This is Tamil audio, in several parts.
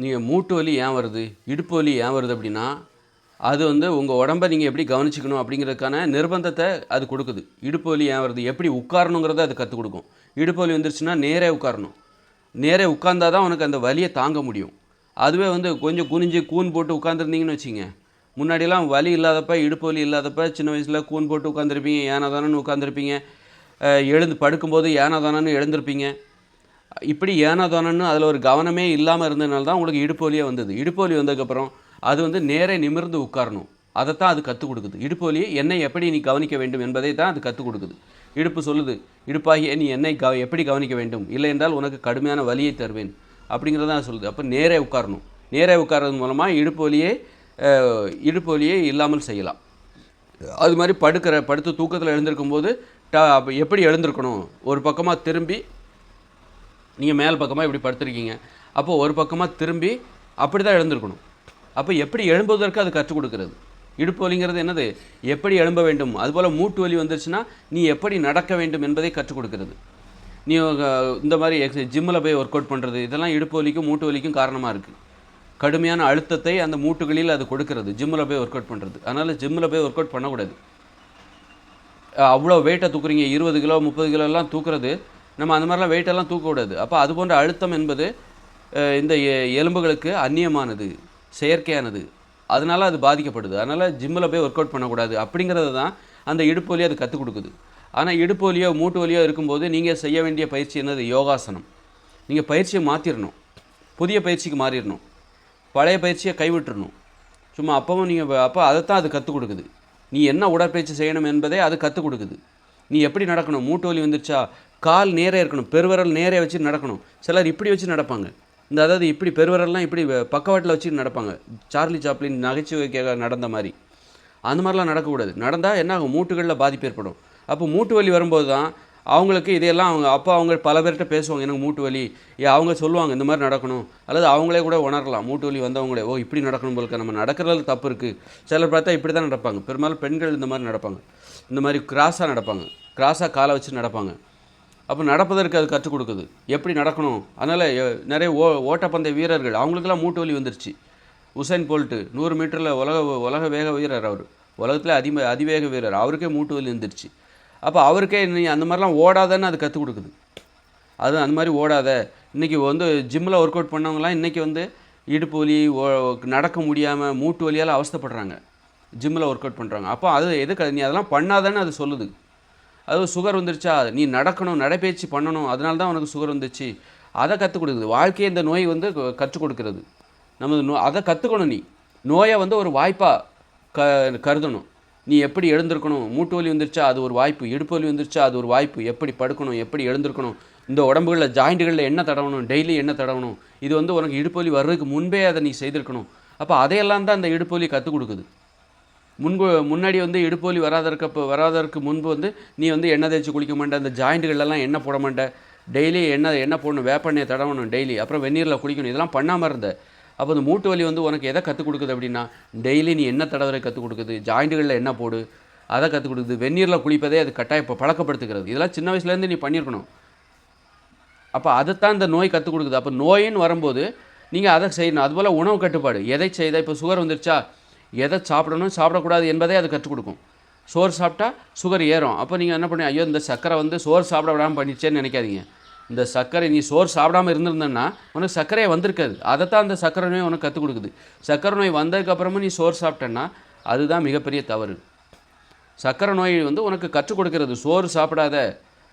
நீங்கள் மூட்டு வலி ஏன் வருது? இடுப்பு வலி ஏன் வருது அப்படின்னா அது வந்து உங்கள் உடம்ப நீங்கள் எப்படி கவனிச்சிக்கணும் அப்படிங்கிறதுக்கான நிர்பந்தத்தை அது கொடுக்குது. இடுப்பு வலி ஏன் வருது? எப்படி உட்காரணுங்கிறத அது கற்றுக் கொடுக்கும். இடுப்பு வலி வந்துருச்சுன்னா நேரே உட்காரணும். நேரே உட்கார்ந்தா தான் உனக்கு அந்த வலியை தாங்க முடியும். அதுவே வந்து கொஞ்சம் குனிஞ்சு கூன் போட்டு உட்காந்துருந்தீங்கன்னு வச்சிங்க முன்னாடியெல்லாம் வலி இல்லாதப்ப இடுப்பு வலி இல்லாதப்ப சின்ன வயசில் கூன் போட்டு உட்காந்துருப்பீங்க ஏனாதானன்னு உட்காந்துருப்பீங்க எழுந்து படுக்கும்போது ஏனாதானன்னு எழுந்திருப்பீங்க. இப்படி ஏனாதானன்னு அதில் ஒரு கவனமே இல்லாமல் இருந்ததுனால தான் உங்களுக்கு இடுப்பு வலியே வந்தது. இடுப்பு வலி வந்ததுக்கப்புறம் அது வந்து நேரே நிமிர்ந்து உட்காரணும். அதைத்தான் அது கற்றுக் கொடுக்குது. இடுப்பு வலியை என்னை எப்படி நீ கவனிக்க வேண்டும் என்பதை தான் அது கற்றுக் கொடுக்குது. இடுப்பு சொல்லுது இடுப்பாகிய நீ என்னை கவ எப்படி கவனிக்க வேண்டும்? இல்லை என்றால் உனக்கு கடுமையான வலியை தருவேன். அப்படிங்கிறத சொல்லுது. அப்போ நேரே உட்காரணும். நேரே உட்கார்றது மூலமாக இடுப்பு வலியே இடுப்பு வலியே இல்லாமல் செய்யலாம். அது மாதிரி படுக்கிற படுத்து தூக்கத்தில் எழுந்திருக்கும் போது ட எப்படி எழுந்திருக்கணும்? ஒரு பக்கமாக திரும்பி நீங்கள் மேல் பக்கமாக இப்படி படுத்துருக்கீங்க. அப்போ ஒரு பக்கமாக திரும்பி அப்படி தான் எழுந்திருக்கணும். அப்போ எப்படி எழும்புவதற்கு அது கற்றுக் கொடுக்கிறது? இடுப்பு வலிங்கிறது என்னது? எப்படி எழும்ப வேண்டும்? அதுபோல் மூட்டு வலி வந்துருச்சுன்னா நீ எப்படி நடக்க வேண்டும் என்பதை கற்றுக் கொடுக்கிறது. நீ இந்த மாதிரி எக்ஸ ஜிம்மில் போய் ஒர்க் அவுட் பண்ணுறது இதெல்லாம் இடுப்பு வலிக்கும் மூட்டு வலிக்கும் காரணமாக இருக்குது கடுமையான அழுத்தத்தை அந்த மூட்டுகளில் அது கொடுக்கறது. ஜிம்மில் போய் ஒர்க் அவுட் பண்ணுறது அதனால் ஜிம்மில் போய் ஒர்க் அவுட் பண்ணக்கூடாது அவ்வளோ வெயிட்டை தூக்குறீங்க. இருபது கிலோ முப்பது கிலோ எல்லாம் தூக்குறது நம்ம அந்த மாதிரிலாம் வெயிட்டெல்லாம் தூக்கக்கூடாது அப்போ அது போன்ற அழுத்தம் என்பது இந்த எ- எலும்புகளுக்கு அந்நியமானது செயற்கையானது. அதனால் அது பாதிக்கப்படுது. அதனால் ஜிம்மில் போய் ஒர்க் அவுட் பண்ணக்கூடாது. அப்படிங்கிறது தான் அந்த இடுப்பு வலியை அது கற்றுக் கொடுக்குது. ஆனால் இடுப்பு வலியோ மூட்டு வலியோ இருக்கும்போது நீங்கள் செய்ய வேண்டிய பயிற்சி என்னது? யோகாசனம். நீங்கள் பயிற்சியை மாற்றிடணும் புதிய பயிற்சிக்கு மாறிடணும் பழைய பயிற்சியை கைவிட்டுறணும். சும்மா அப்பவும் நீங்கள் அப்போ அதைத்தான் அது கற்றுக் கொடுக்குது. நீ என்ன உடற்பயிற்சி செய்யணும் என்பதை அது கற்றுக் கொடுக்குது. நீ எப்படி நடக்கணும்? மூட்டு வலி வந்துருச்சா? கால் நேரே இருக்கணும் பெருவிரல் நேரே வச்சு நடக்கணும். சிலர் இப்படி வச்சு நடப்பாங்க. இந்த அதாவது இப்படி பெருவிரல்லாம் இப்படி பக்கவாட்டில் வச்சு நடப்பாங்க. சார்லி சாப்ளின் நகைச்சுவைக்காக நடந்த மாதிரி. அந்த மாதிரிலாம் நடக்கக்கூடாது. நடந்தால் என்ன ஆகும்? மூட்டுகளில் பாதிப்பு ஏற்படும். அப்போ மூட்டு வலி வரும்போது தான் அவங்களுக்கு இதையெல்லாம் அவங்க அப்போ அவங்க பல பேர்கிட்ட பேசுவாங்க. எனக்கு மூட்டு வலி. ஏ அவங்க சொல்லுவாங்க இந்த மாதிரி நடக்கணும். அல்லது அவங்களே கூட உணரலாம். மூட்டு வலி வந்தவங்களே ஓ இப்படி நடக்கணும் போலுக்க நம்ம நடக்கிறதுல தப்பு இருக்குது சிலர் பார்த்தா இப்படி தான் நடப்பாங்க. பெரும்பாலும் பெண்கள் இந்த மாதிரி நடப்பாங்க. இந்த மாதிரி கிராஸாக நடப்பாங்க. கிராஸாக காலை வச்சு நடப்பாங்க. அப்போ நடப்பதற்கு அது கற்றுக் கொடுக்குது. எப்படி நடக்கணும்? அதனால் நிறைய ஓ ஓட்டப்பந்தய வீரர்கள் அவங்களுக்கெல்லாம் மூட்டு வலி வந்துருச்சு. உசைன் போல்ட்டு நூறு மீட்டரில் உலக உலக வேக வீரர் அவர். உலகத்தில் அதி அதிவேக வீரர். அவருக்கே மூட்டு வலி வந்துருச்சு. அப்போ அவருக்கே நீ அந்த மாதிரிலாம் ஓடாதன்னு அது கற்றுக் கொடுக்குது. அது அந்த மாதிரி ஓடாத. இன்றைக்கி வந்து ஜிம்மில் ஒர்க் அவுட் பண்ணவங்களாம் இன்றைக்கி வந்து இடுப்பு வலி ஓ- நடக்க முடியாமல் மூட்டு வலியால் அவஸ்தைப்படுறாங்க. ஜிம்மில் ஒர்க் அவுட் பண்ணுறாங்க அப்போ அது எதுக்கு? நீ அதெல்லாம் பண்ணாதேன்னு அது சொல்லுது. அதுவும் சுகர் வந்துருச்சா? நீ நடக்கணும் நடைபயிற்சி பண்ணணும் அதனால தான் உனக்கு சுகர் வந்துச்சு. அதை கற்றுக் கொடுக்குது. வாழ்க்கையை இந்த நோய் வந்து கற்றுக் கொடுக்கறது. நம்ம நோ அதை கற்றுக்கணும் நீ. நோயை வந்து ஒரு வாய்ப்பாக க கருதணும். நீ எப்படி எழுந்திருக்கணும்? மூட்டு வலி வந்துருச்சா? அது ஒரு வாய்ப்பு. இடுப்பு வலி வந்துருச்சா? அது ஒரு வாய்ப்பு. எப்படி படுக்கணும்? எப்படி எழுந்திருக்கணும்? இந்த உடம்புகளில் ஜாயிண்ட்டுகளில் என்ன தடவணும்? டெய்லி என்ன தடவணும்? இது வந்து உனக்கு இடுப்பு வலி வர்றதுக்கு முன்பே அதை நீ செய்திருக்கணும். அப்போ அதையெல்லாம் தான் அந்த இடுப்பு வலி கற்றுக் கொடுக்குது. முன்பு முன்னாடி வந்து இடுப்பு வலி வராதற்கு வராதற்கு முன்பு வந்து நீ வந்து எண்ணெய் தேய்ச்சி குளிக்க மாட்டே அந்த ஜாயிண்ட்டுகளெல்லாம் எண்ணெய் போட மாட்டே. டெய்லி எண்ணெய் எண்ணெய் போடணும் வேப்பெண்ணெயை தடவணும் டெய்லி. அப்புறம் வெந்நீரில் குளிக்கணும். இதெல்லாம் பண்ணாமல் இருந்த. அப்போ அந்த மூட்டு வலி வந்து உனக்கு எதை கற்றுக் கொடுக்குது அப்படின்னா டெய்லி நீ எண்ணெய் தடவை கற்றுக் கொடுக்குது ஜாயிண்ட்டுகளில் எண்ணெய் போடு அதை கற்றுக் கொடுக்குது. வெந்நீரில் குளிப்பதே அது கட்டாய இப்போ பழக்கப்படுத்துகிறது. இதெல்லாம் சின்ன வயசுலேருந்து நீ பண்ணியிருக்கணும். அப்போ அதைத்தான் இந்த நோய் கற்றுக் கொடுக்குது. அப்போ நோயின்னு வரும்போது நீங்கள் அதை செய்யணும். அதுபோல் உணவு கட்டுப்பாடு. எதை செய்தால் இப்போ சுகர் வந்துருச்சா? எதை சாப்பிடணும் சாப்பிடக்கூடாது என்பதை அது கற்றுக் கொடுக்கும். சோறு சாப்பிட்டா சுகர் ஏறும். அப்போ நீங்கள் என்ன பண்ணி ஐயோ இந்த சர்க்கரை வந்து சோறு சாப்பிட விடாமல் பண்ணிச்சேன்னு நினைக்காதீங்க. இந்த சர்க்கரை நீ சோறு சாப்பிடாம இருந்திருந்தேன்னா உனக்கு சர்க்கரையே வந்திருக்காது. அதைத்தான் அந்த சர்க்கரை நோய் உனக்கு கற்றுக் கொடுக்குது. சர்க்கரை நோய் வந்ததுக்கப்புறமும் நீ சோறு சாப்பிட்டேன்னா அதுதான் மிகப்பெரிய தவறு. சர்க்கரை நோய் வந்து உனக்கு கற்றுக் கொடுக்கிறது. சோறு சாப்பிடாத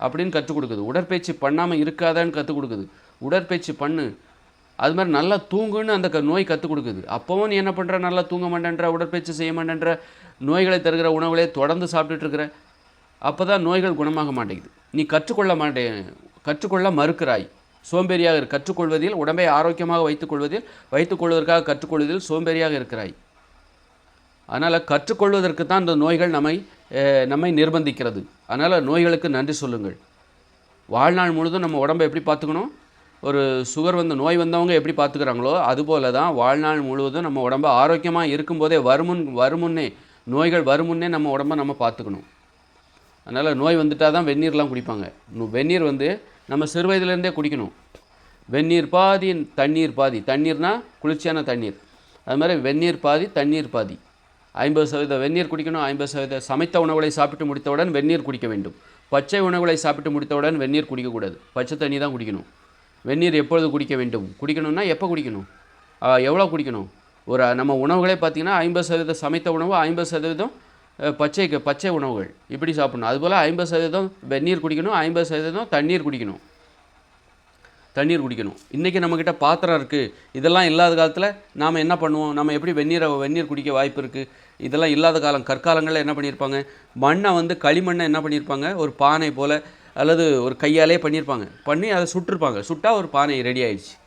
அப்படின்னு கற்றுக் கொடுக்குது. உடற்பயிற்சி பண்ணாமல் இருக்காதன்னு கற்றுக் கொடுக்குது. உடற்பயிற்சி பண்ணு. அது மாதிரி நல்லா தூங்குன்னு அந்த க- நோய் கற்றுக் கொடுக்குது. அப்போவும் நீ என்ன பண்ணுற நல்லா தூங்க மாட்டேன்ற உடற்பயிற்சி செய்ய மாட்டேன்ற நோய்களை தருகிற உணவுகளே தொடர்ந்து சாப்பிட்டுட்டு இருக்கிற அப்போ தான் நோய்கள் குணமாக மாட்டேங்குது. நீ கற்றுக்கொள்ள மாட்டே கற்றுக்கொள்ள மறுக்கிறாய். சோம்பேறியாக இரு. கற்றுக்கொள்வதில் உடம்பை ஆரோக்கியமாக வைத்துக்கொள்வதில் வைத்துக்கொள்வதற்காக கற்றுக்கொள்வதில் சோம்பேறியாக இருக்கிறாய். அதனால் கற்றுக்கொள்வதற்கு தான் இந்த நோய்கள் நம்மை நம்மை நிர்பந்திக்கிறது. அதனால் நோய்களுக்கு நன்றி சொல்லுங்கள். வாழ்நாள் முழுதும் நம்ம உடம்பை எப்படி பார்த்துக்கணும்? ஒரு சுகர் வந்த நோய் வந்தவங்க எப்படி பார்த்துக்கிறாங்களோ அதுபோல தான் வாழ்நாள் முழுவதும் நம்ம உடம்பு ஆரோக்கியமாக இருக்கும்போதே வருமுன் வருமுன்னே நோய்கள் வருமுன்னே நம்ம உடம்ப நம்ம பார்த்துக்கணும். அதனால் நோய் வந்துட்டால் தான் வெந்நீர்லாம் குடிப்பாங்க. வெந்நீர் வந்து நம்ம சிறு வயதுலேருந்தே குடிக்கணும். வெந்நீர் பாதி தண்ணீர் பாதி. தண்ணீர்னால் குளிர்ச்சியான தண்ணீர். அது மாதிரி வெந்நீர் பாதி தண்ணீர் பாதி. ஐம்பது சதவீத வெந்நீர் குடிக்கணும் ஐம்பது சதவீத சமைத்த உணவுகளை சாப்பிட்டு முடித்தவுடன் வெந்நீர் குடிக்க வேண்டும். பச்சை உணவுகளை சாப்பிட்டு முடித்தவுடன் வெந்நீர் குடிக்கக்கூடாது. பச்சை தண்ணி தான் குடிக்கணும். வெந்நீர் எப்பொழுது குடிக்க வேண்டும்? குடிக்கணும்னா எப்போ குடிக்கணும்? எவ்வளோ குடிக்கணும்? ஒரு நம்ம உணவுகளே பார்த்தீங்கன்னா ஐம்பது சதவீதம் சமைத்த உணவு ஐம்பது சதவீதம் பச்சை பச்சை உணவுகள். இப்படி சாப்பிடணும். அதுபோல் ஐம்பது சதவீதம் வெந்நீர் குடிக்கணும் ஐம்பது சதவீதம் தண்ணீர் குடிக்கணும். தண்ணீர் குடிக்கணும். இன்றைக்கி நம்மக்கிட்ட பாத்திரம் இருக்குது இதெல்லாம் இல்லாத காலத்தில் நாம் என்ன பண்ணுவோம்? நம்ம எப்படி வெந்நீரை வெந்நீர் குடிக்க வாய்ப்பு இருக்குது இதெல்லாம் இல்லாத காலம் கற்காலங்களில் என்ன பண்ணியிருப்பாங்க? மண்ணை வந்து களிமண்ணை என்ன பண்ணியிருப்பாங்க? ஒரு பானை போல் அல்லது ஒரு கையாலே பண்ணியிருப்பாங்க. பண்ணி அதை சுட்டிருப்பாங்க. சுட்டா ஒரு பானை ரெடி ஆயிடுச்சு.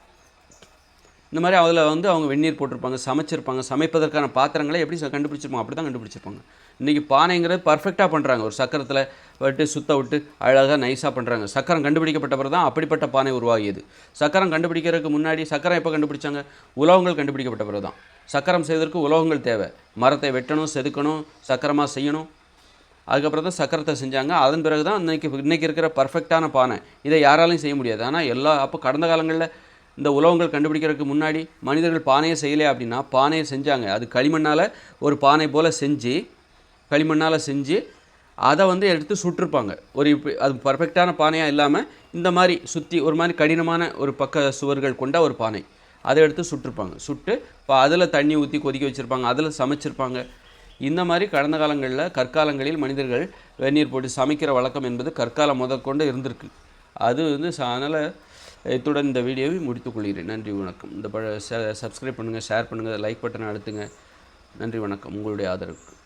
இந்த மாதிரி அதில் வந்து அவங்க வெந்நீர் போட்டிருப்பாங்க சமைச்சிருப்பாங்க. சமைப்பதற்கான பாத்திரங்களை எப்படி ச- கண்டுபிடிச்சிருப்பாங்க? அப்படி தான் கண்டுபிடிச்சிருப்பாங்க. இன்றைக்கி பானைங்கிறது பர்ஃபெக்டாக பண்ணுறாங்க ஒரு சக்கரத்தில் விட்டு சுத்த விட்டு அழகாக நைஸாக பண்ணுறாங்க சக்கரம் கண்டுபிடிக்கப்பட்ட பிறகு தான் அப்படிப்பட்ட பானை உருவாகியது. சக்கரம் கண்டுபிடிக்கிறதுக்கு முன்னாடி சக்கரம் எப்போ கண்டுபிடிச்சாங்க? உலோகங்கள் கண்டுபிடிக்கப்பட்ட பிறகு தான். சக்கரம் செய்வதற்கு உலோகங்கள் தேவை. மரத்தை வெட்டணும் செதுக்கணும் சக்கரமாக செய்யணும். அதுக்கப்புறம் தான் சக்கரத்தை செஞ்சாங்க. அதன் பிறகு தான் இன்றைக்கி இன்றைக்கி இருக்கிற பர்ஃபெக்டான பானை. இதை யாராலையும் செய்ய முடியாது. ஆனால் எல்லா அப்போ கடந்த காலங்களில் இந்த உலகங்கள் கண்டுபிடிக்கிறதுக்கு முன்னாடி மனிதர்கள் பானையை செய்யலை அப்படின்னா பானையை செஞ்சாங்க. அது களிமண்ணால் ஒரு பானை போல் செஞ்சு களிமண்ணால் செஞ்சு அதை வந்து எடுத்து சுட்டிருப்பாங்க. ஒரு அது பர்ஃபெக்டான பானையாக இல்லாமல் இந்த மாதிரி சுற்றி ஒரு மாதிரி கடினமான ஒரு பக்க சுவர்கள் கொண்ட ஒரு பானை. அதை எடுத்து சுட்டிருப்பாங்க. சுட்டு இப்போ அதில் தண்ணி ஊற்றி கொதிக்க வச்சுருப்பாங்க. அதில் சமைச்சிருப்பாங்க. இந்த மாதிரி கடந்த காலங்களில் கற்காலங்களில் மனிதர்கள் வெந்நீர் போட்டு சமைக்கிற வழக்கம் என்பது கற்காலம் முதற்கொண்டு இருந்திருக்கு. அது வந்து ச- அதனால் இத்துடன் இந்த வீடியோவை முடித்துக்கொள்கிறேன் நன்றி வணக்கம். இந்த ப சப்ஸ்கிரைப் பண்ணுங்கள் ஷேர் பண்ணுங்கள் லைக் பட்டனை அழுத்துங்க. நன்றி வணக்கம். உங்களுடைய ஆதரவுக்கு.